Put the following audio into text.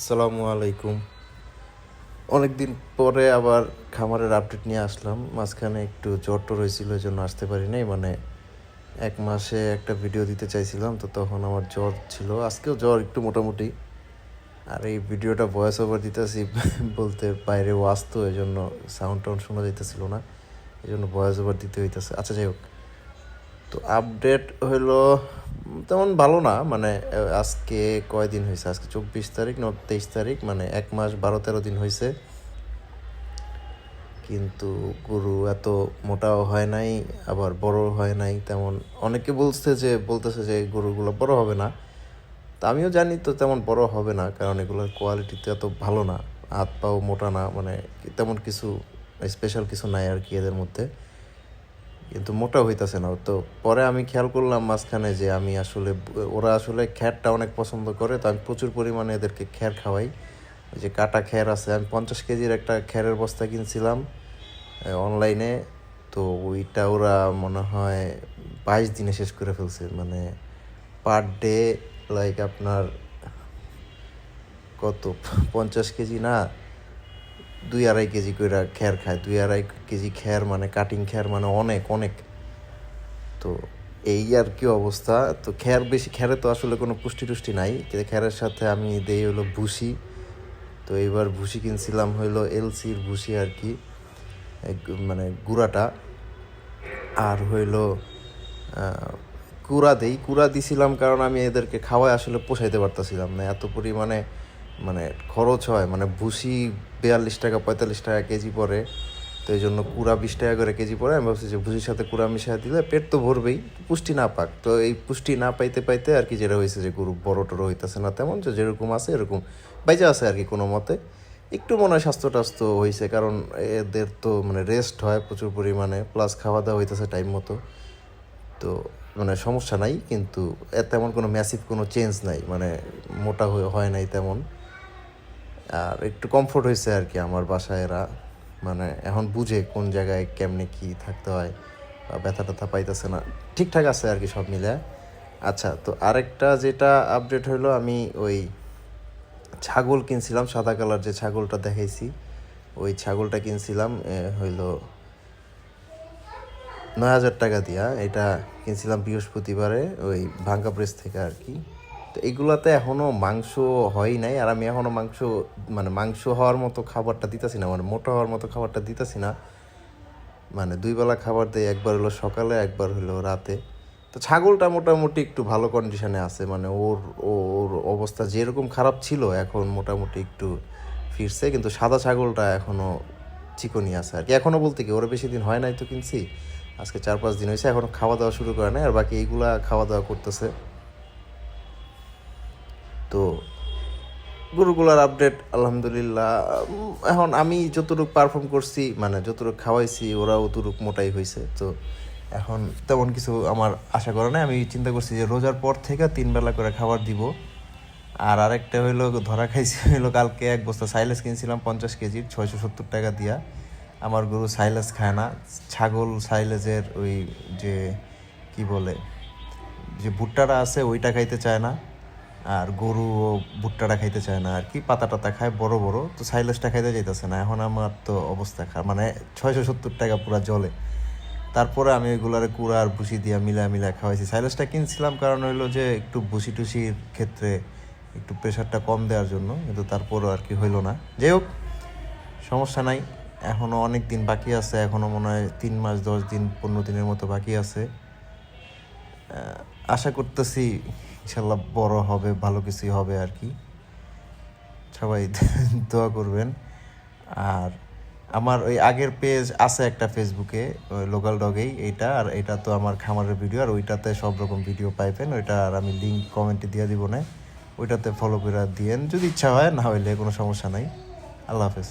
আসসালামু আলাইকুম। অনেকদিন পরে আবার খামারের আপডেট নিয়ে আসলাম। মাঝখানে একটু জ্বর টর হয়েছিল এই জন্য আসতে পারি নাই। মানে এক মাসে একটা ভিডিও দিতে চাইছিলাম, তো তখন আমার জ্বর ছিল। আজকেও জ্বর একটু মোটামুটি। আর এই ভিডিওটা ভয়েস ওভার দিতেছি বলতে বাইরে ওয়াজ তো এই জন্য সাউন্ড টাউন্ড শোনা যাইতেছিল না। এই জন্য ভয়েস ওভার দিতে হইতেছে। আচ্ছা যাই হোক। তো আপডেট হইল তেমন ভালো না মানে আজকে কয়দিন হয়েছে আজকে চব্বিশ তারিখ, ন, তেইশ তারিখ মানে এক মাস বারো তেরো দিন হয়েছে কিন্তু গরু এত মোটাও হয় নাই, আবার বড় হয় নাই, তেমন অনেকে বলছে যে, বলতেছে যে, গরুগুলো বড় হবে না। তা আমিও জানি তো তেমন বড় হবে না, কারণ এগুলোর কোয়ালিটি তো এত ভালো না, হাত পাও মোটা না মানে তেমন কিছু স্পেশাল কিছু নাই আর কি এদের মধ্যে। কিন্তু মোটা হইতাছে না। তো পরে আমি খেয়াল করলাম মাঝখানে যে আমি আসলে, ওরা আসলে খ্যারটা অনেক পছন্দ করে, তো আমি প্রচুর পরিমাণে এদেরকে খ্যার খাওয়াই। ওই যে কাটা খ্যার আছে, আমি পঞ্চাশ কেজির একটা খ্যারের বস্তা কিনছিলাম অনলাইনে তো ওইটা ওরা মনে হয় বাইশ দিনে শেষ করে ফেলছে। মানে পার ডে লাইক আপনার কত? পঞ্চাশ কেজি না দুই আড়াই কেজি করে খ্যার খায়। দুই আড়াই কেজি খ্যার মানে কাটিং খ্যার মানে অনেক অনেক। তো এই আর কি অবস্থা। তো খ্যার বেশি, খ্যারে তো আসলে কোনো পুষ্টি টুষ্টি নাই। কিন্তু খ্যারের সাথে আমি দেই হলো ভুসি। তো এইবার ভুসি কিনছিলাম হইল এলসির ভুসি আর কি মানে গুঁড়াটা। আর হইল কুড়া দেই। কুড়া দিছিলাম কারণ আমি এদেরকে খাওয়ায় আসলে পোষাইতে পারতাছিলাম না। এত পরিমাণে মানে খরচ হয় মানে ভুসি বিয়াল্লিশ টাকা, পঁয়তাল্লিশ টাকা কেজি পড়ে। তো এই জন্য কুড়া বিশ টাকা করে কেজি পড়ে। আমি ভাবছি যে ভুসির সাথে কুড়া মিশিয়ে দিলে পেট তো ভরবেই, পুষ্টি না পাক। তো এই পুষ্টি না পাইতে পাইতে আর কি যেটা হয়েছে যে গরু বড় টড়ো হইতেছে না তেমন, যে যেরকম আছে এরকম বাইজা আছে আর কি কোনো মতে। একটু মনে হয় স্বাস্থ্য টাস্থ্য হয়েছে কারণ এদের তো মানে রেস্ট হয় প্রচুর পরিমাণে প্লাস খাওয়া দাওয়া হইতেছে টাইম মতো। তো মানে সমস্যা নাই, কিন্তু এর তেমন কোনো ম্যাসিভ কোনো চেঞ্জ নাই মানে মোটা হয়ে হয় নাই তেমন। আর একটু কমফোর্ট হয়েছে আর কি আমার বাসায় এরা। মানে এখন বুঝে কোন জায়গায় কেমনে কি থাকতে হয় বা ব্যথা ট্যাথা পাইতেছে না। ঠিকঠাক আছে আর কি সব মিলে। আচ্ছা তো আরেকটা যেটা আপডেট হইল, আমি ওই ছাগল কিনছিলাম, সাদা কালার যে ছাগলটা দেখাইছি, ওই ছাগলটা কিনছিলাম হইল নয় হাজার টাকা দিয়া। এটা কিনছিলাম বৃহস্পতিবারে, ওই ভাঙ্গা প্রেস থেকে আর কি তো এইগুলাতে এখনও মাংস হয় নাই, আর আমি এখনও মাংস মানে মাংস হওয়ার মতো খাবারটা দিতেছি না মানে মোটা হওয়ার মতো খাবারটা দিতেছি না। মানে দুই বেলা খাবার দেয় একবার হলো সকালে, একবার হলো রাতে। তো ছাগলটা মোটামুটি একটু ভালো কন্ডিশনে আছে মানে ওর ওর অবস্থা যেরকম খারাপ ছিল, এখন মোটামুটি একটু ফিরছে, কিন্তু সাদা ছাগলটা এখনও চিকনি আছে আর কি। এখনও বলতে কি, ওরা বেশি দিন হয় নাই তো কিনছি, আজকে চার পাঁচ দিন হয়েছে এখনও খাওয়া দাওয়া শুরু করে নাই, আর বাকি এইগুলা খাওয়া দাওয়া করতেছে। গরুগুলার আপডেট আলহামদুলিল্লাহ। এখন আমি যতটুকু পারফর্ম করছি মানে যতটুকু খাওয়াইছি, ওরাও অতটুক মোটাই হয়েছে তো এখন তেমন কিছু আমার আশা করে নাই। আমি চিন্তা করছি যে রোজার পর থেকে তিন বেলা করে খাবার দিব। আর আরেকটা হইল, ধরা খাইছি হইল, কালকে এক বস্তা সাইলেস কিনছিলাম, পঞ্চাশ কেজির ছয়শো সত্তর টাকা দিয়া। আমার গরু সাইলেস খায় না। ছাগল সাইলেজের ওই যে, কি বলে, যে ভুট্টাটা আছে, ওইটা খাইতে চায় না। আর গরু ও ভুট্টাটা খাইতে চায় না আর কি পাতা টাতা খায়, বড় বড়, তো সাইলেসটা খাইতে যাইতেছে না। এখন আমার তো অবস্থা খা মানে ছয়শো সত্তর টাকা পুরা জলে। তারপরে আমি ওইগুলারে কুড়া আর ভুসি দিয়া মিলা মিলা খাওয়াইছি। সাইলেসটা কিনছিলাম কারণ হইল যে একটু ভুসি টুসির ক্ষেত্রে একটু প্রেশারটা কম দেওয়ার জন্য, কিন্তু তারপরও আর কি হইল না। যাই হোক সমস্যা নাই। এখনও অনেক দিন বাকি আছে এখনও মনে হয় তিন মাস, দশ দিন, পনেরো দিনের মতো বাকি আছে। আশা করতেছি ইনশাল্লাহ বড় হবে, ভালো কিছুই হবে আর কি। সবাই দোয়া করবেন। আর আমার ওই আগের পেজ আছে একটা ফেসবুকে ওই লোকাল ডগেই এইটা, আর এটা তো আমার খামারের ভিডিও আর ওইটাতে সব রকম ভিডিও পাইবেন। ওইটা আর আমি লিঙ্ক কমেন্টে দিয়ে দিব না। ওইটাতে ফলো করে দিয়েন, যদি ইচ্ছা হয়, না হইলে কোনো সমস্যা নাই। আল্লাহ হাফেজ।